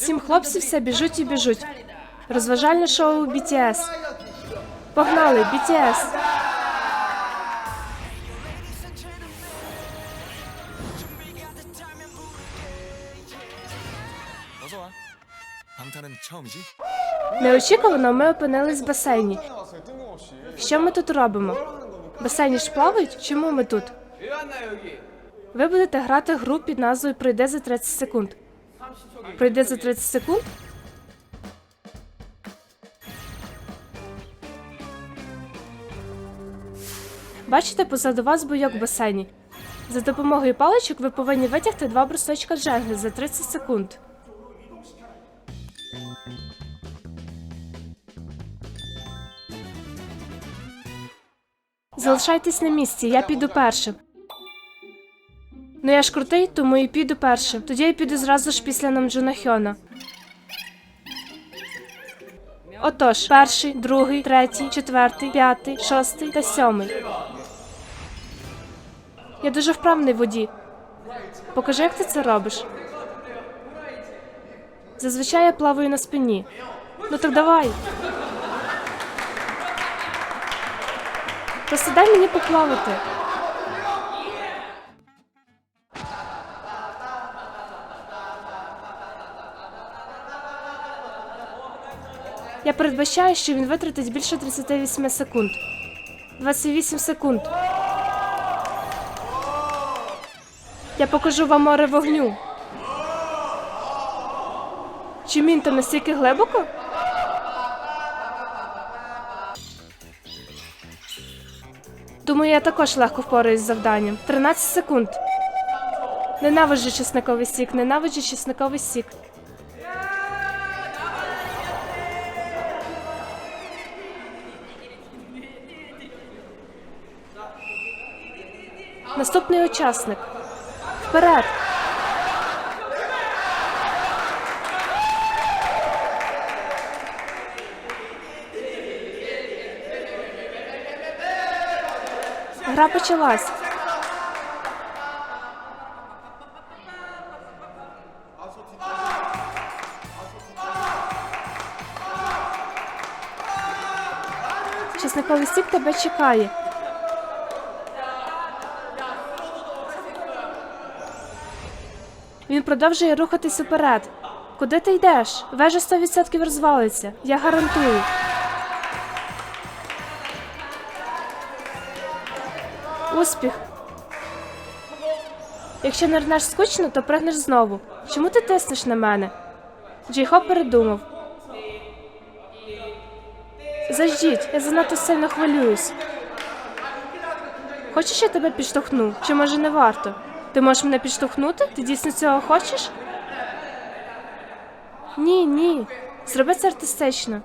Сім хлопців все біжуть і біжуть. Розважальне шоу BTS. Погнали, BTS! Неочікувано ми опинились в басейні. Що ми тут робимо? Басейні ж плавають? Чому ми тут? Ви будете грати гру під назвою Пройде за 30 секунд. Пройде за 30 секунд? Бачите, позаду вас бойок в басейні. За допомогою паличок ви повинні витягти два брусочка джангли за 30 секунд. Залишайтесь на місці, я піду першим. Ну я ж крутий, тому і піду першим. Тоді я піду зразу ж після Намджуна Хьона. Отож, перший, другий, третій, четвертий, п'ятий, шостий та сьомий. Я дуже вправний в воді. Покажи, як ти це робиш. Зазвичай я плаваю на спині. Ну так давай. Просто дай мені поплавати. Я передбачаю, що він витратить більше 38 секунд. 28 секунд. Я покажу вам море вогню. Чи він там настільки глибоко? Думаю, я також легко впораюсь з завданням. 13 секунд. Ненавиджу чесниковий сік, ненавиджу чесниковий сік. Наступний учасник. Вперед! Гра почалась. Чесниковий сік тебе чекає. Він продовжує рухатись уперед. Куди ти йдеш? Вежа 100% розвалиться. Я гарантую. Успіх. Якщо нирнеш скучно, то пригнеш знову. Чому ти тиснеш на мене? Джейхоп передумав. Заждіть, я занадто сильно хвилююсь. Хочеш, я тебе підштовхну? Чи може не варто? Ти можеш мене підштовхнути? Ти дійсно цього хочеш? Ні, ні. Зроби це артистично.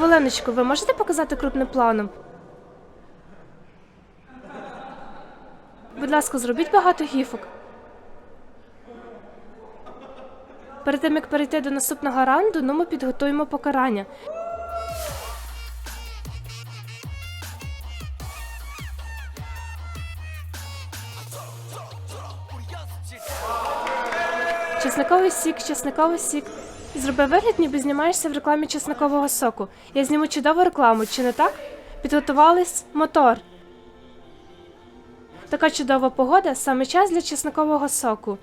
Хвилиночку, ви можете показати крупним планом? Будь ласка, зробіть багато гіфок. Перед тим як перейти до наступного раунду, ну ми підготуємо покарання. Чесниковий сік, чесниковий сік. Зроби вигляд, ніби знімаєшся в рекламі чесникового соку. Я зніму чудову рекламу, чи не так? Підготувались мотор. Така чудова погода саме час для чесникового соку.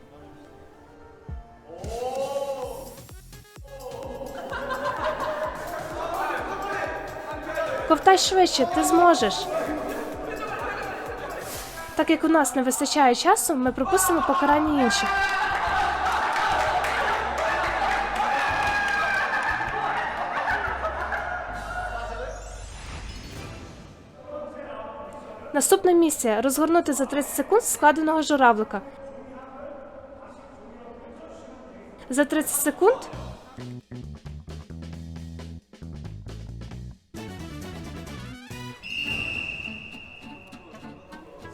Ковтай швидше, ти зможеш. Так як у нас не вистачає часу, ми пропустимо покарання інших. Наступна місія розгорнути за 30 секунд складеного журавлика. За 30 секунд.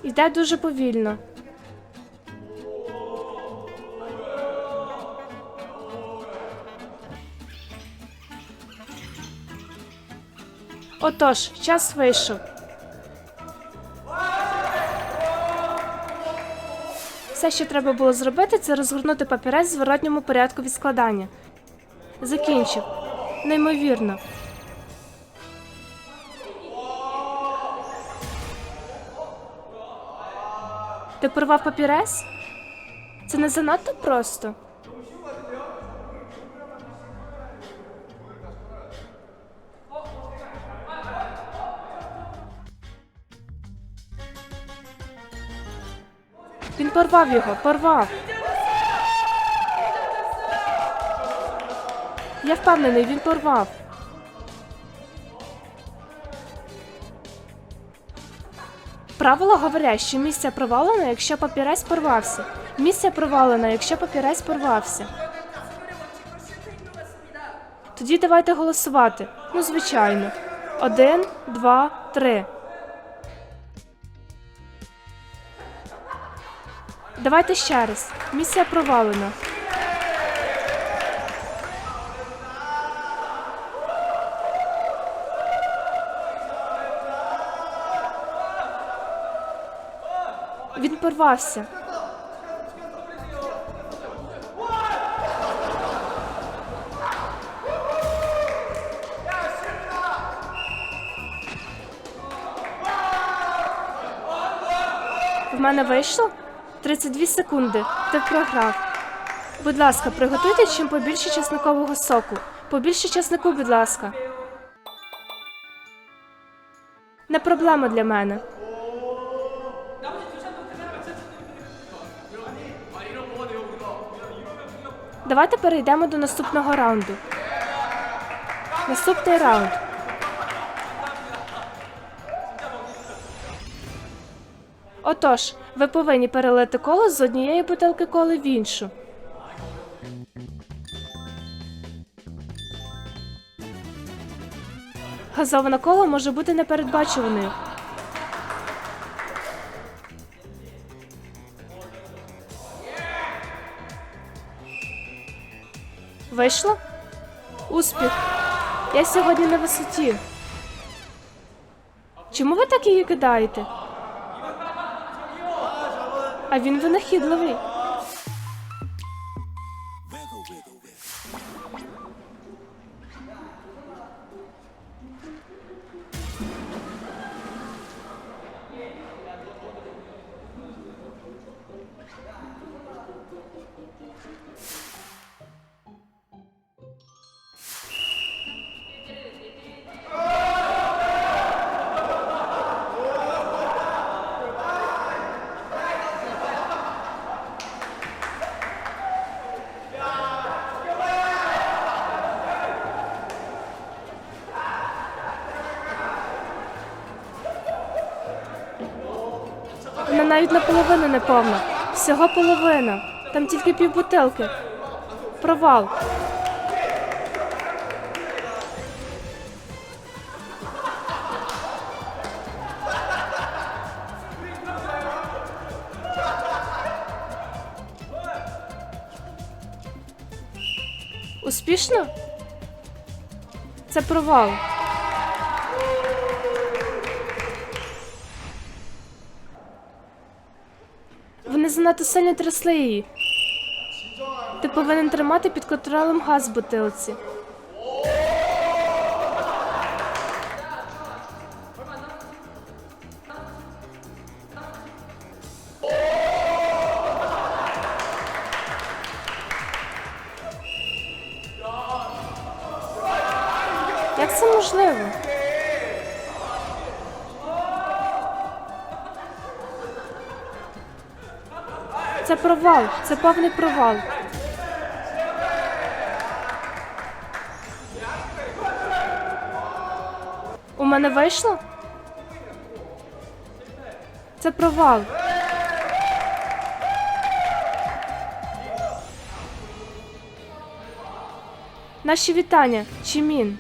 Іде дуже повільно. Отож, час вийшов. Все, що треба було зробити, це розгорнути папірець в зворотньому порядку від складання. Закінчив. Неймовірно. Ти порвав папірець? Це не занадто просто. Він порвав його, порвав. Я впевнений, він порвав. Правило говорять, що місце провалено, якщо папірець порвався. Місце провалено, якщо папірець порвався. Тоді давайте голосувати. Ну, звичайно. Один, два, три. Давайте ще раз. Місія провалена. Він порвався. В мене вийшло 32 секунди. Ти програв. Будь ласка, приготуйте чим побільше чесникового соку. Побільше чеснику, будь ласка. Не проблема для мене. Давайте перейдемо до наступного раунду. Наступний раунд. Отож, ви повинні перелити коло з однієї бутилки коли в іншу. Газована кола може бути непередбачуваною. Вийшло? Успіх. Я сьогодні на висоті. Чому ви так її кидаєте? А він винахідливий. Вона навіть наполовину не повна. Всього половина. Там тільки півбутилки. Провал. Успішно? Це провал. Занадто сильно трясли її. Ти повинен тримати під контролем газ в бутилці. Як це можливо? Це провал, це повний провал. У мене вийшло? Це провал. Наші вітання, Чімін.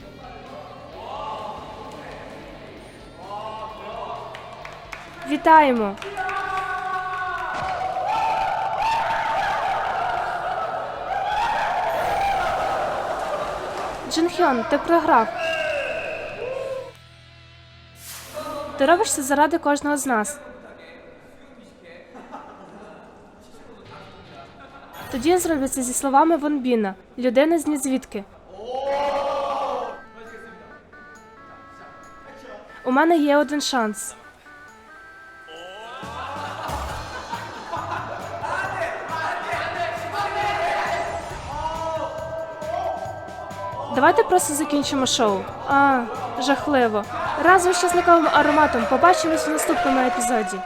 Вітаємо! Джинхьон, ти програв. Ти робиш це заради кожного з нас. Тоді я зроблю це зі словами Вонбіна, людини з нізвідки. У мене є один шанс. Давайте просто закінчимо шоу. А, жахливо. Разом з щасниковим ароматом побачимось в наступному епізоді.